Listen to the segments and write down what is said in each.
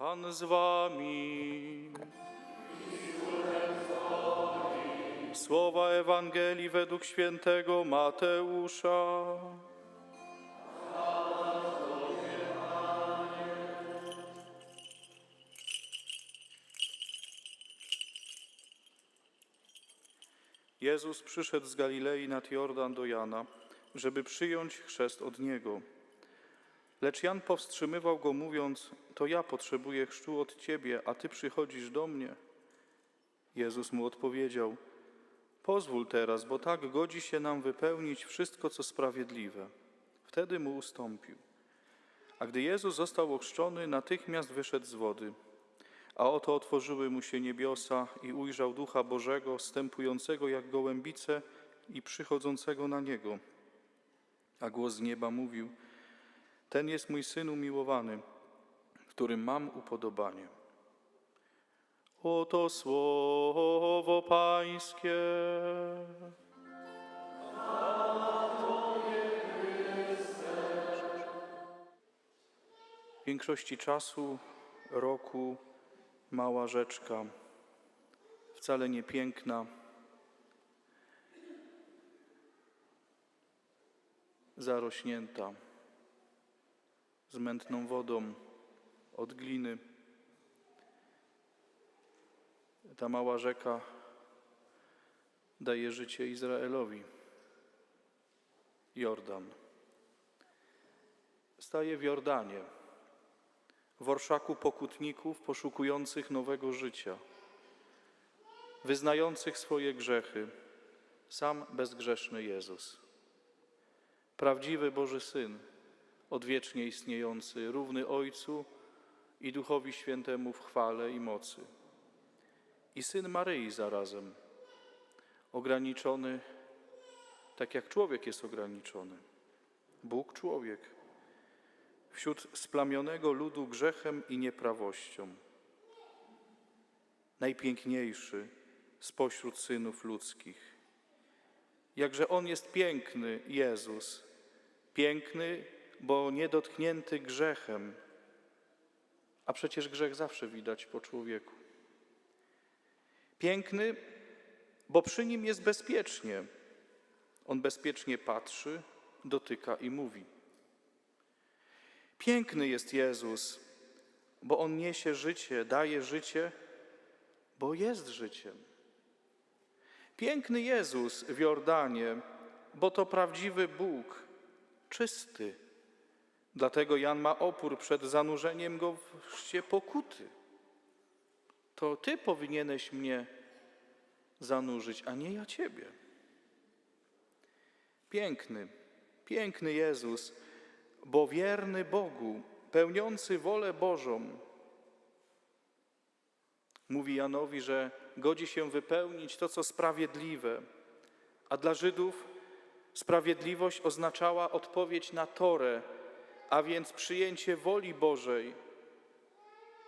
Pan z wami. Słowa Ewangelii według świętego Mateusza. Jezus przyszedł z Galilei nad Jordan do Jana, żeby przyjąć chrzest od Niego. Lecz Jan powstrzymywał go, mówiąc: To ja potrzebuję chrztu od ciebie, a ty przychodzisz do mnie. Jezus mu odpowiedział: Pozwól teraz, bo tak godzi się nam wypełnić wszystko, co sprawiedliwe. Wtedy mu ustąpił. A gdy Jezus został ochrzczony, natychmiast wyszedł z wody. A oto otworzyły mu się niebiosa i ujrzał Ducha Bożego, stępującego jak gołębice i przychodzącego na niego. A głos z nieba mówił: Ten jest mój syn umiłowany, w którym mam upodobanie. Oto słowo Pańskie. W większości czasu, roku, mała rzeczka, wcale nie piękna, zarośnięta, z mętną wodą od gliny. Ta mała rzeka daje życie Izraelowi. Jordan. Staje w Jordanie, w orszaku pokutników poszukujących nowego życia, wyznających swoje grzechy, sam bezgrzeszny Jezus. Prawdziwy Boży Syn, odwiecznie istniejący, równy Ojcu i Duchowi Świętemu w chwale i mocy i syn Maryi zarazem, ograniczony, tak jak człowiek jest ograniczony. Bóg człowiek, wśród splamionego ludu grzechem i nieprawością. Najpiękniejszy spośród synów ludzkich. Jakże On jest piękny, Jezus, piękny, bo niedotknięty grzechem, a przecież grzech zawsze widać po człowieku. Piękny, bo przy nim jest bezpiecznie. On bezpiecznie patrzy, dotyka i mówi. Piękny jest Jezus, bo on niesie życie, daje życie, bo jest życiem. Piękny Jezus w Jordanie, bo to prawdziwy Bóg, czysty. Dlatego Jan ma opór przed zanurzeniem go w chrzcie pokuty to Ty powinieneś mnie zanurzyć, a nie ja Ciebie. Piękny, piękny Jezus, bo wierny Bogu, pełniący wolę Bożą. Mówi Janowi, że godzi się wypełnić to, co sprawiedliwe, a dla Żydów sprawiedliwość oznaczała odpowiedź na Torę, a więc przyjęcie woli Bożej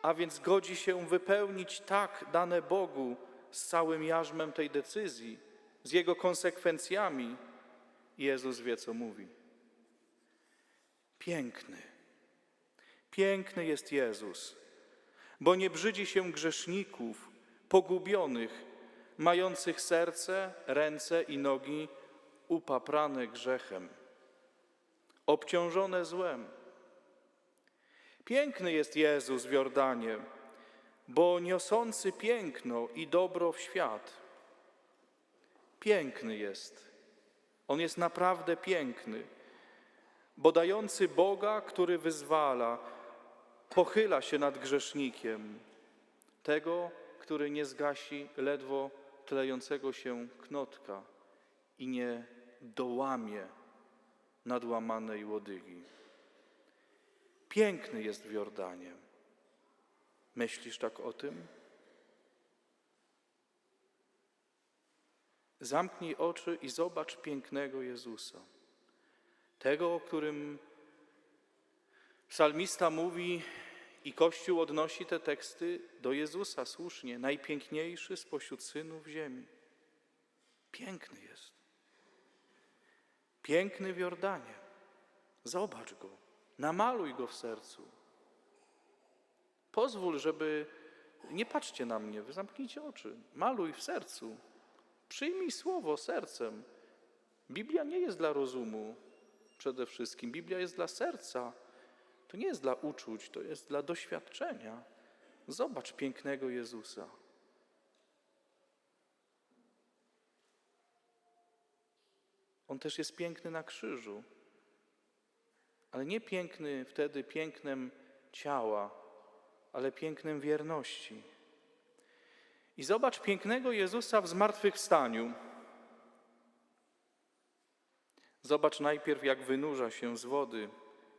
a więc godzi się wypełnić tak dane Bogu z całym jarzmem tej decyzji, z jego konsekwencjami. Jezus wie, co mówi. Piękny, piękny jest Jezus, bo nie brzydzi się grzeszników, pogubionych, mających serce, ręce i nogi upaprane grzechem, obciążone złem Piękny jest Jezus w Jordanie, bo niosący piękno i dobro w świat. Piękny jest. On jest naprawdę piękny, bo dający Boga, który wyzwala, pochyla się nad grzesznikiem, tego, który nie zgasi ledwo tlejącego się knotka i nie dołamie nadłamanej łodygi. Piękny jest w Jordanie. Myślisz tak o tym? Zamknij oczy i zobacz pięknego Jezusa. Tego, o którym psalmista mówi i Kościół odnosi te teksty do Jezusa słusznie, najpiękniejszy spośród synów ziemi. Piękny jest. Piękny w Jordanie. Zobacz go. Namaluj go w sercu. Pozwól, żeby. Nie patrzcie na mnie, wy zamknijcie oczy. Maluj w sercu. Przyjmij słowo sercem. Biblia nie jest dla rozumu przede wszystkim. Biblia jest dla serca. To nie jest dla uczuć, to jest dla doświadczenia. Zobacz pięknego Jezusa. On też jest piękny na krzyżu, ale nie piękny wtedy pięknem ciała, ale pięknem wierności. I zobacz pięknego Jezusa w zmartwychwstaniu. Zobacz najpierw, jak wynurza się z wody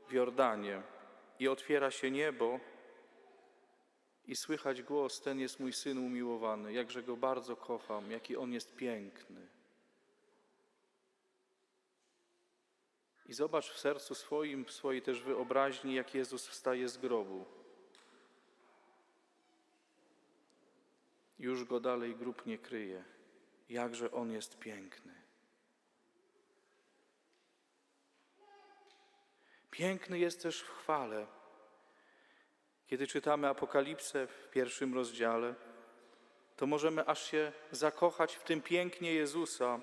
w Jordanie i otwiera się niebo, i słychać głos: Ten jest mój syn umiłowany, jakże go bardzo kocham, jaki on jest piękny. I zobacz w sercu swoim, w swojej też wyobraźni, jak Jezus wstaje z grobu. Już go dalej grób nie kryje, jakże on jest piękny. Piękny jest też w chwale. Kiedy czytamy Apokalipsę w pierwszym rozdziale, to możemy aż się zakochać w tym pięknie Jezusa,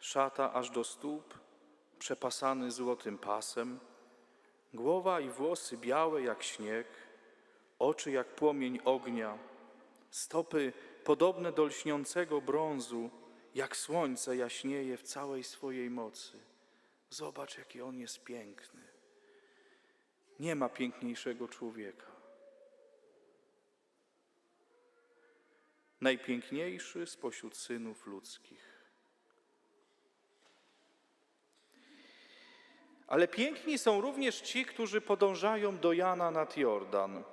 szata aż do stóp, przepasany złotym pasem, głowa i włosy białe jak śnieg, oczy jak płomień ognia, stopy podobne do lśniącego brązu, jak słońce jaśnieje w całej swojej mocy. Zobacz, jaki on jest piękny. Nie ma piękniejszego człowieka. Najpiękniejszy spośród synów ludzkich. Ale piękni są również ci, którzy podążają do Jana nad Jordan.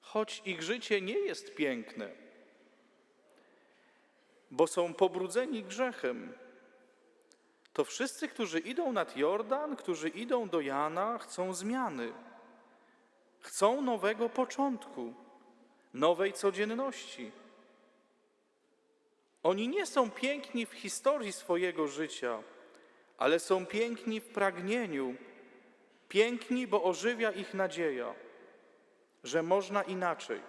Choć ich życie nie jest piękne, bo są pobrudzeni grzechem, to wszyscy, którzy idą nad Jordan, którzy idą do Jana, chcą zmiany. Chcą nowego początku, nowej codzienności. Oni nie są piękni w historii swojego życia, ale są piękni w pragnieniu. Piękni, bo ożywia ich nadzieja, że można inaczej,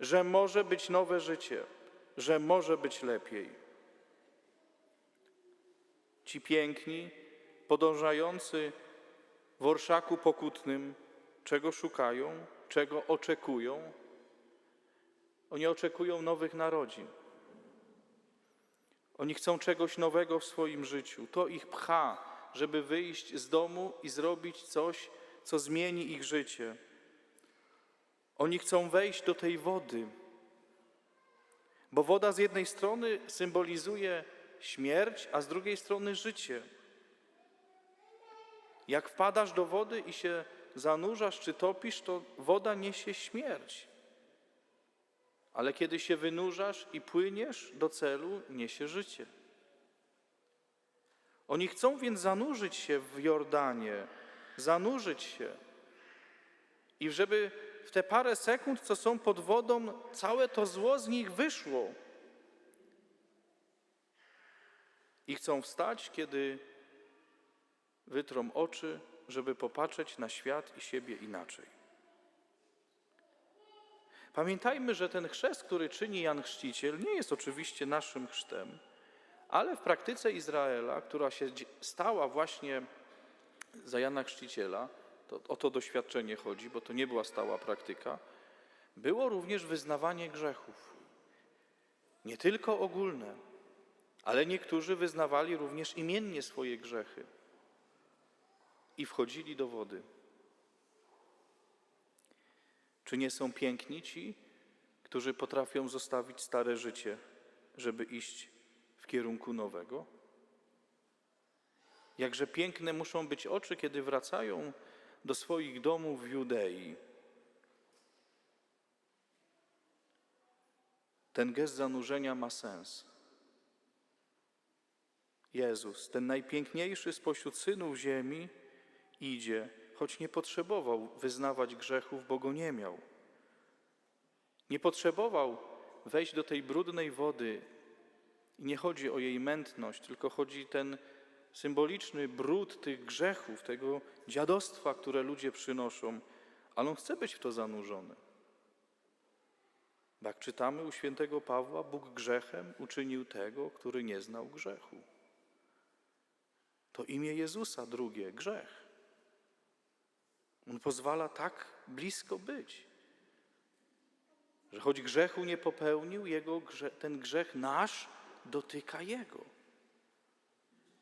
że może być nowe życie, że może być lepiej. Ci piękni, podążający w orszaku pokutnym, czego szukają, czego oczekują? Oni oczekują nowych narodzin. Oni chcą czegoś nowego w swoim życiu. To ich pcha, żeby wyjść z domu i zrobić coś, co zmieni ich życie. Oni chcą wejść do tej wody, bo woda z jednej strony symbolizuje śmierć, a z drugiej strony życie. Jak wpadasz do wody i się zanurzasz czy topisz, to woda niesie śmierć. Ale kiedy się wynurzasz i płyniesz do celu, niesie życie. Oni chcą więc zanurzyć się w Jordanie, zanurzyć się. I żeby w te parę sekund, co są pod wodą, całe to zło z nich wyszło. I chcą wstać, kiedy wytrą oczy, żeby popatrzeć na świat i siebie inaczej. Pamiętajmy, że ten chrzest, który czyni Jan Chrzciciel, nie jest oczywiście naszym chrztem, ale w praktyce Izraela, która się stała właśnie za Jana Chrzciciela, to o to doświadczenie chodzi, bo to nie była stała praktyka, było również wyznawanie grzechów. Nie tylko ogólne, ale niektórzy wyznawali również imiennie swoje grzechy i wchodzili do wody. Czy nie są piękni ci, którzy potrafią zostawić stare życie, żeby iść w kierunku nowego? Jakże piękne muszą być oczy, kiedy wracają do swoich domów w Judei. Ten gest zanurzenia ma sens. Jezus, ten najpiękniejszy spośród synów ziemi, idzie, choć nie potrzebował wyznawać grzechów, bo go nie miał. Nie potrzebował wejść do tej brudnej wody. I nie chodzi o jej mętność, tylko chodzi ten symboliczny brud tych grzechów, tego dziadostwa, które ludzie przynoszą, ale on chce być w to zanurzony. Jak czytamy u świętego Pawła, Bóg grzechem uczynił tego, który nie znał grzechu. To imię Jezusa drugie, grzech. On pozwala tak blisko być, że choć grzechu nie popełnił, jego ten grzech nasz dotyka jego.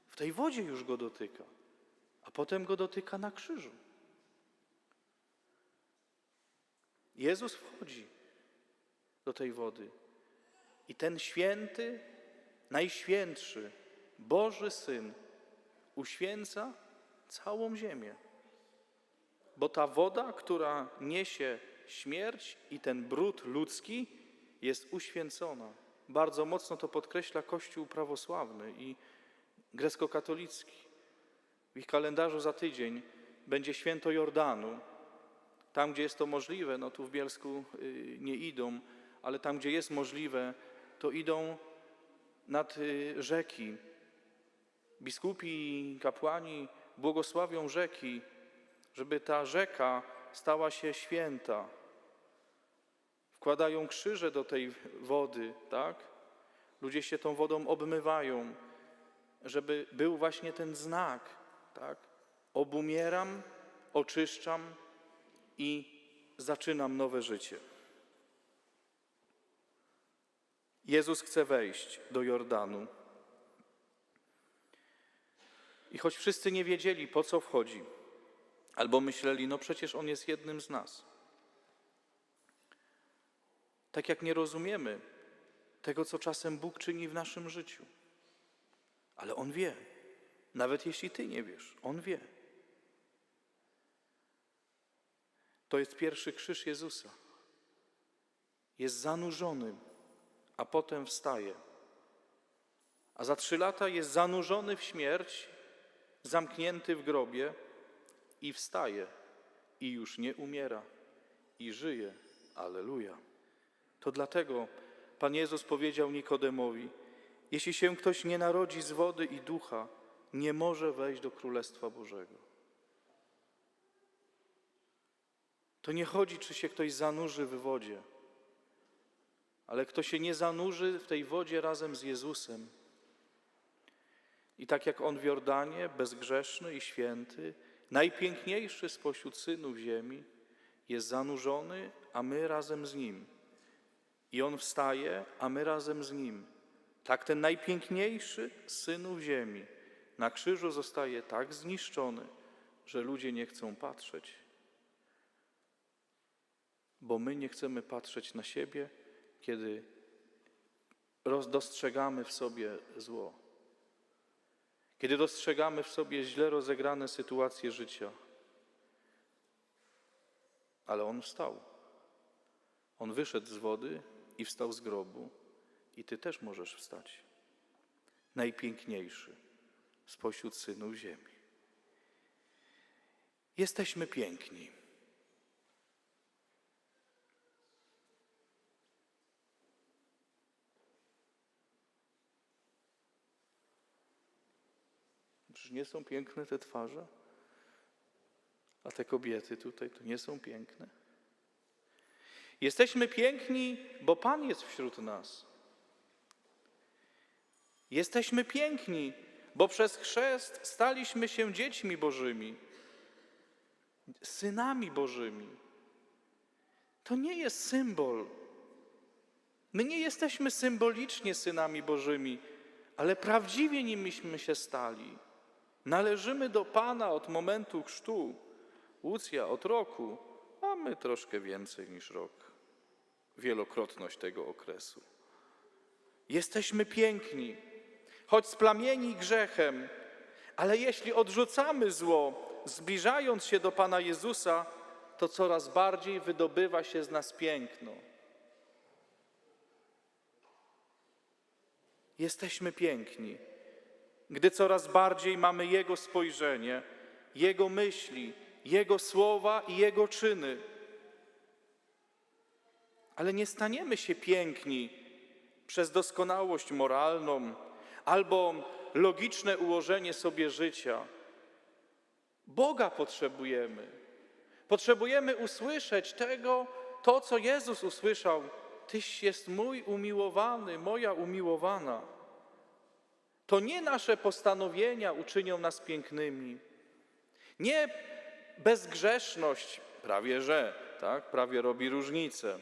W tej wodzie już go dotyka, a potem go dotyka na krzyżu. Jezus wchodzi do tej wody i ten święty, najświętszy, Boży Syn uświęca całą ziemię. Bo ta woda, która niesie śmierć i ten brud ludzki, jest uświęcona. Bardzo mocno to podkreśla Kościół prawosławny i grecko-katolicki. W ich kalendarzu za tydzień będzie święto Jordanu. Tam, gdzie jest to możliwe, no tu w Bielsku y, nie idą, ale tam, gdzie jest możliwe, to idą nad y, rzeki. Biskupi i kapłani błogosławią rzeki, żeby ta rzeka stała się święta. Wkładają krzyże do tej wody, tak? Ludzie się tą wodą obmywają, żeby był właśnie ten znak, tak? Obumieram, oczyszczam i zaczynam nowe życie. Jezus chce wejść do Jordanu. I choć wszyscy nie wiedzieli, po co wchodzi, albo myśleli, no przecież on jest jednym z nas. Tak jak nie rozumiemy tego, co czasem Bóg czyni w naszym życiu. Ale On wie, nawet jeśli Ty nie wiesz, On wie. To jest pierwszy krzyż Jezusa. Jest zanurzony, a potem wstaje. A za trzy lata jest zanurzony w śmierć, zamknięty w grobie i wstaje. I już nie umiera. I żyje. Aleluja. To dlatego Pan Jezus powiedział Nikodemowi: Jeśli się ktoś nie narodzi z wody i ducha, nie może wejść do Królestwa Bożego. To nie chodzi, czy się ktoś zanurzy w wodzie, ale kto się nie zanurzy w tej wodzie razem z Jezusem. I tak jak On w Jordanie, bezgrzeszny i święty, najpiękniejszy spośród synów ziemi, jest zanurzony, a my razem z Nim. I On wstaje, a my razem z Nim. Tak ten najpiękniejszy synów ziemi na krzyżu zostaje tak zniszczony, że ludzie nie chcą patrzeć. Bo my nie chcemy patrzeć na siebie, kiedy dostrzegamy w sobie zło. Kiedy dostrzegamy w sobie źle rozegrane sytuacje życia. Ale On wstał. On wyszedł z wody i wstał z grobu. I Ty też możesz wstać. Najpiękniejszy spośród synów ziemi. Jesteśmy piękni. Czyż nie są piękne te twarze? A te kobiety tutaj to nie są piękne? Jesteśmy piękni, bo Pan jest wśród nas. Jesteśmy piękni, bo przez chrzest staliśmy się dziećmi Bożymi, synami Bożymi. To nie jest symbol. My nie jesteśmy symbolicznie synami Bożymi, ale prawdziwie nimiśmy się stali. Należymy do Pana od momentu chrztu. Łucja od roku, a my troszkę więcej niż rok. Wielokrotność tego okresu. Jesteśmy piękni, choć splamieni grzechem, ale jeśli odrzucamy zło, zbliżając się do Pana Jezusa, to coraz bardziej wydobywa się z nas piękno. Jesteśmy piękni, gdy coraz bardziej mamy Jego spojrzenie, Jego myśli, Jego słowa i Jego czyny. Ale nie staniemy się piękni przez doskonałość moralną albo logiczne ułożenie sobie życia. Boga potrzebujemy. Potrzebujemy usłyszeć tego, to co Jezus usłyszał. Tyś jest mój umiłowany, moja umiłowana. To nie nasze postanowienia uczynią nas pięknymi. Nie bezgrzeszność, prawie że, tak, prawie robi różnicę.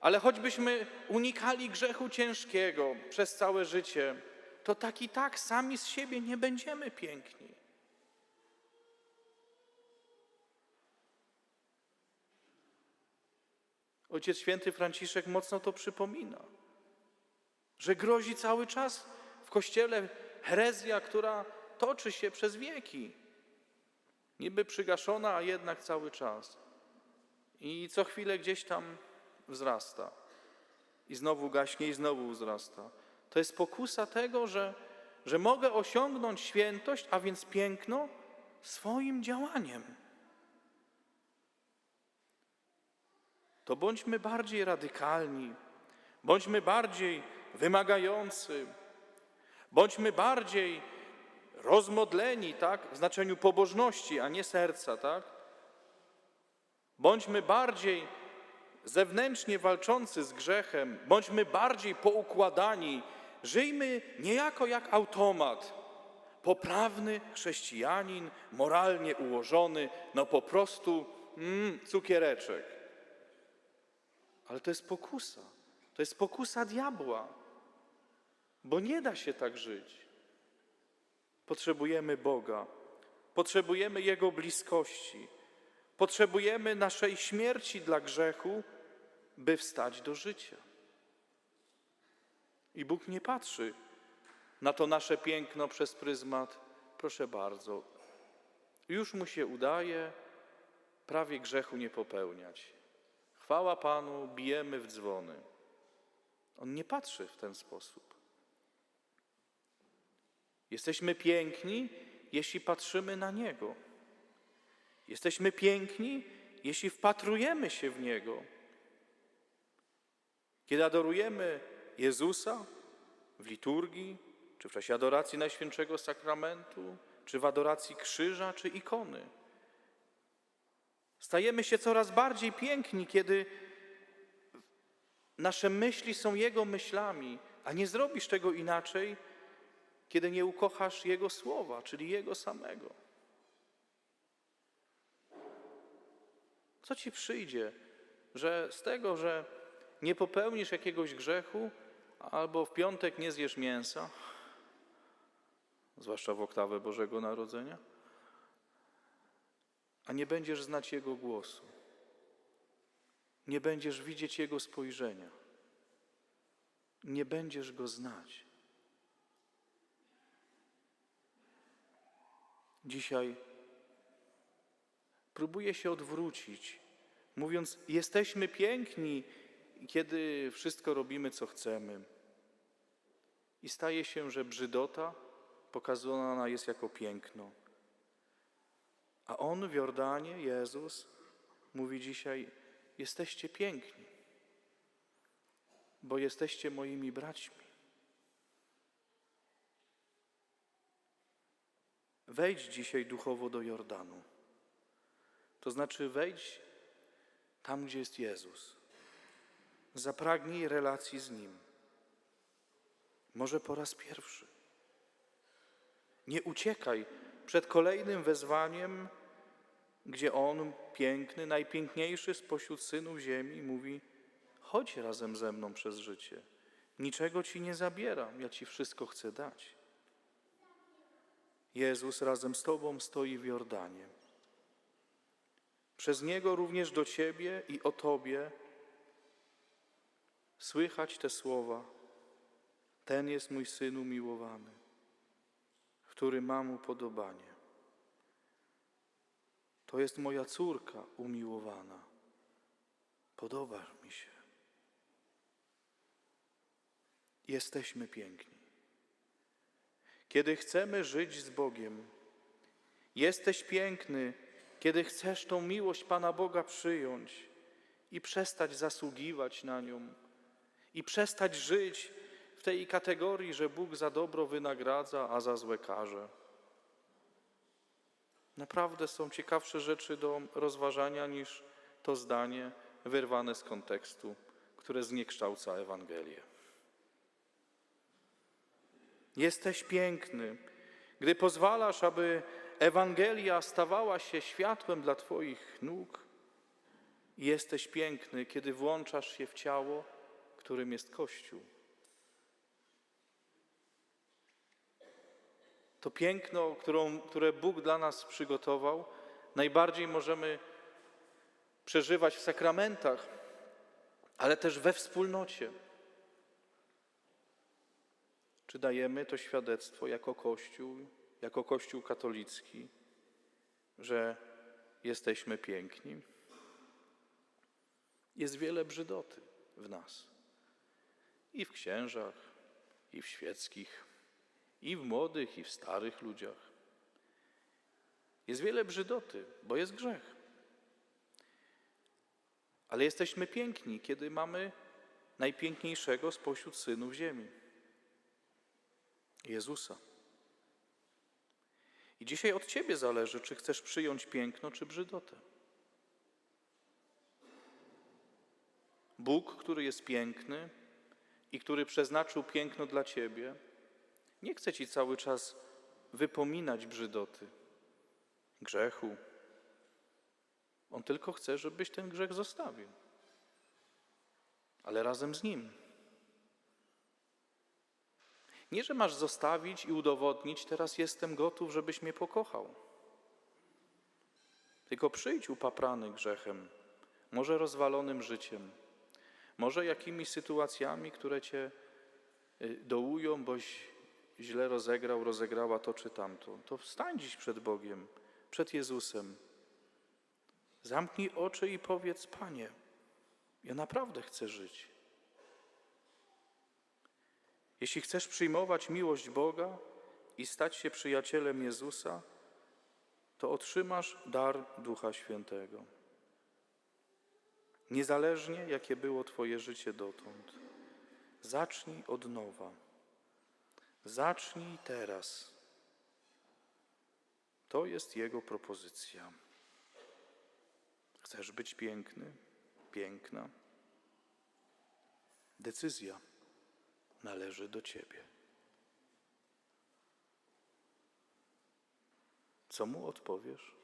Ale choćbyśmy unikali grzechu ciężkiego przez całe życie, to tak i tak sami z siebie nie będziemy piękni. Ojciec Święty Franciszek mocno to przypomina, że grozi cały czas w Kościele herezja, która toczy się przez wieki. Niby przygaszona, a jednak cały czas. I co chwilę gdzieś tam wzrasta. I znowu gaśnie, i znowu wzrasta. To jest pokusa tego, że, że mogę osiągnąć świętość, a więc piękno, swoim działaniem. To bądźmy bardziej radykalni, bądźmy bardziej wymagający, bądźmy bardziej rozmodleni, tak, w znaczeniu pobożności, a nie serca, tak? Bądźmy bardziej zewnętrznie walczący z grzechem, bądźmy bardziej poukładani, żyjmy niejako jak automat. Poprawny chrześcijanin, moralnie ułożony, no po prostu mm, cukiereczek. Ale to jest pokusa. To jest pokusa diabła, bo nie da się tak żyć. Potrzebujemy Boga, potrzebujemy Jego bliskości, potrzebujemy naszej śmierci dla grzechu, by wstać do życia. I Bóg nie patrzy na to nasze piękno przez pryzmat, proszę bardzo, już mu się udaje prawie grzechu nie popełniać. Chwała Panu, bijemy w dzwony. On nie patrzy w ten sposób. Jesteśmy piękni, jeśli patrzymy na Niego. Jesteśmy piękni, jeśli wpatrujemy się w Niego. Kiedy adorujemy Jezusa w liturgii, czy w czasie adoracji Najświętszego Sakramentu, czy w adoracji krzyża, czy ikony, stajemy się coraz bardziej piękni, kiedy nasze myśli są Jego myślami, a nie zrobisz tego inaczej, kiedy nie ukochasz Jego słowa, czyli Jego samego. Co ci przyjdzie, że z tego, że nie popełnisz jakiegoś grzechu, albo w piątek nie zjesz mięsa, zwłaszcza w oktawę Bożego Narodzenia, a nie będziesz znać Jego głosu, nie będziesz widzieć Jego spojrzenia, nie będziesz Go znać. Dzisiaj próbuję się odwrócić, mówiąc: Jesteśmy piękni, kiedy wszystko robimy, co chcemy. I staje się, że brzydota pokazana jest jako piękno. A on w Jordanie, Jezus, mówi dzisiaj: Jesteście piękni, bo jesteście moimi braćmi. Wejdź dzisiaj duchowo do Jordanu. To znaczy, wejdź tam, gdzie jest Jezus. Zapragnij relacji z Nim. Może po raz pierwszy. Nie uciekaj przed kolejnym wezwaniem, gdzie On, piękny, najpiękniejszy spośród synów ziemi, mówi: Chodź razem ze mną przez życie. Niczego ci nie zabieram, ja ci wszystko chcę dać. Jezus razem z Tobą stoi w Jordanie. Przez Niego również do Ciebie i o Tobie słychać te słowa. Ten jest mój Syn umiłowany, w którym mam upodobanie. To jest moja córka umiłowana. Podobasz mi się. Jesteśmy piękni. Kiedy chcemy żyć z Bogiem, jesteś piękny, kiedy chcesz tą miłość Pana Boga przyjąć i przestać zasługiwać na nią, i przestać żyć w tej kategorii, że Bóg za dobro wynagradza, a za złe karze. Naprawdę są ciekawsze rzeczy do rozważania niż to zdanie wyrwane z kontekstu, które zniekształca Ewangelię. Jesteś piękny, gdy pozwalasz, aby Ewangelia stawała się światłem dla Twoich nóg. Jesteś piękny, kiedy włączasz się w ciało, którym jest Kościół. To piękno, którą, które Bóg dla nas przygotował, najbardziej możemy przeżywać w sakramentach, ale też we wspólnocie. Czy dajemy to świadectwo jako Kościół, jako Kościół katolicki, że jesteśmy piękni? Jest wiele brzydoty w nas. I w księżach, i w świeckich, i w młodych, i w starych ludziach. Jest wiele brzydoty, bo jest grzech. Ale jesteśmy piękni, kiedy mamy najpiękniejszego spośród synów ziemi Jezusa. I dzisiaj od Ciebie zależy, czy chcesz przyjąć piękno, czy brzydotę. Bóg, który jest piękny i który przeznaczył piękno dla Ciebie, nie chce Ci cały czas wypominać brzydoty, grzechu. On tylko chce, żebyś ten grzech zostawił, ale razem z Nim. Nie, że masz zostawić i udowodnić, teraz jestem gotów, żebyś mnie pokochał. Tylko przyjdź upaprany grzechem, może rozwalonym życiem, może jakimiś sytuacjami, które cię y, dołują, boś źle rozegrał, rozegrała to czy tamto. To wstań dziś przed Bogiem, przed Jezusem. Zamknij oczy i powiedz: Panie, ja naprawdę chcę żyć. Jeśli chcesz przyjmować miłość Boga i stać się przyjacielem Jezusa, to otrzymasz dar Ducha Świętego. Niezależnie jakie było Twoje życie dotąd, zacznij od nowa. Zacznij teraz. To jest Jego propozycja. Chcesz być piękny, piękna? Decyzja należy do Ciebie. Co mu odpowiesz?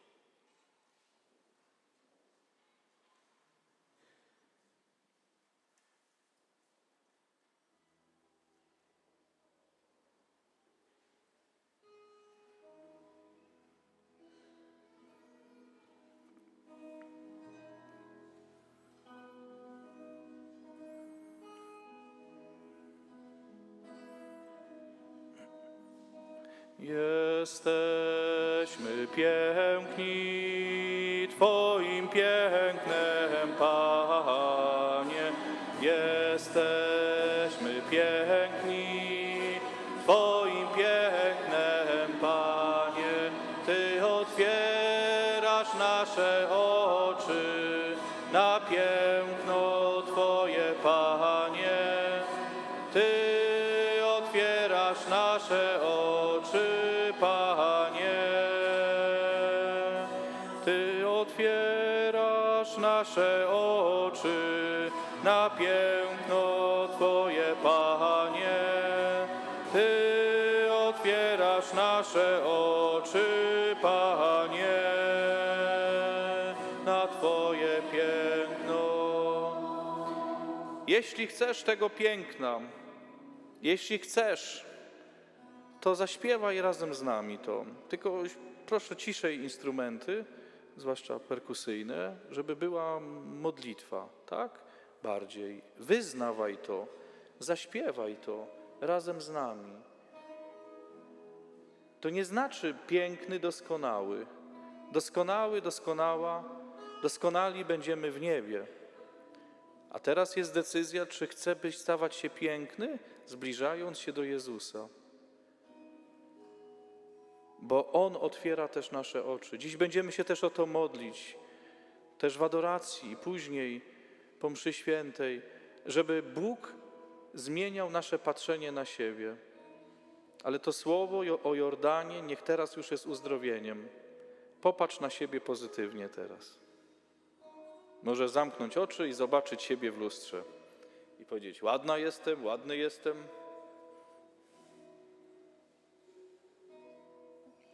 Jeśli chcesz tego piękna, jeśli chcesz, to zaśpiewaj razem z nami to. Tylko proszę ciszej instrumenty, zwłaszcza perkusyjne, żeby była modlitwa, tak? Bardziej. Wyznawaj to, zaśpiewaj to razem z nami. To nie znaczy piękny, doskonały. Doskonały, doskonała, doskonali będziemy w niebie. A teraz jest decyzja, czy chce być stawać się piękny, zbliżając się do Jezusa. Bo On otwiera też nasze oczy. Dziś będziemy się też o to modlić, też w adoracji i później po mszy świętej, żeby Bóg zmieniał nasze patrzenie na siebie. Ale to słowo o Jordanie niech teraz już jest uzdrowieniem. Popatrz na siebie pozytywnie teraz. Może zamknąć oczy i zobaczyć siebie w lustrze i powiedzieć: Ładna jestem, ładny jestem.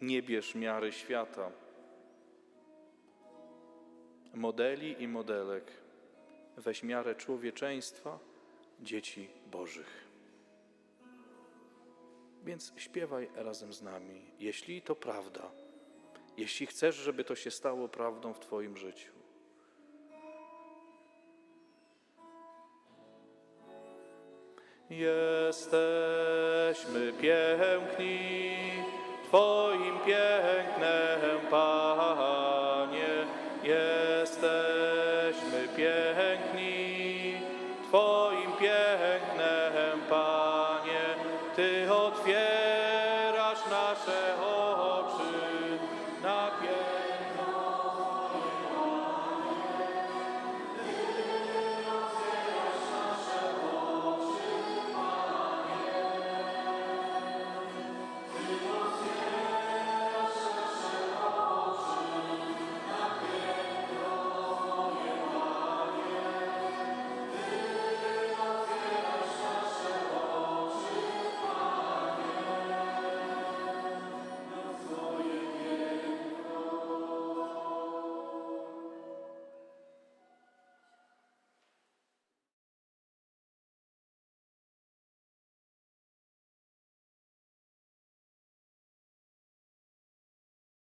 Nie bierz miary świata, modeli i modelek. Weź miarę człowieczeństwa, dzieci Bożych. Więc śpiewaj razem z nami, jeśli to prawda, jeśli chcesz, żeby to się stało prawdą w Twoim życiu. Jesteśmy piękni Twoim pięknem, Panie. Jesteśmy piękni Twoim pięknem, Panie. Ty otwierasz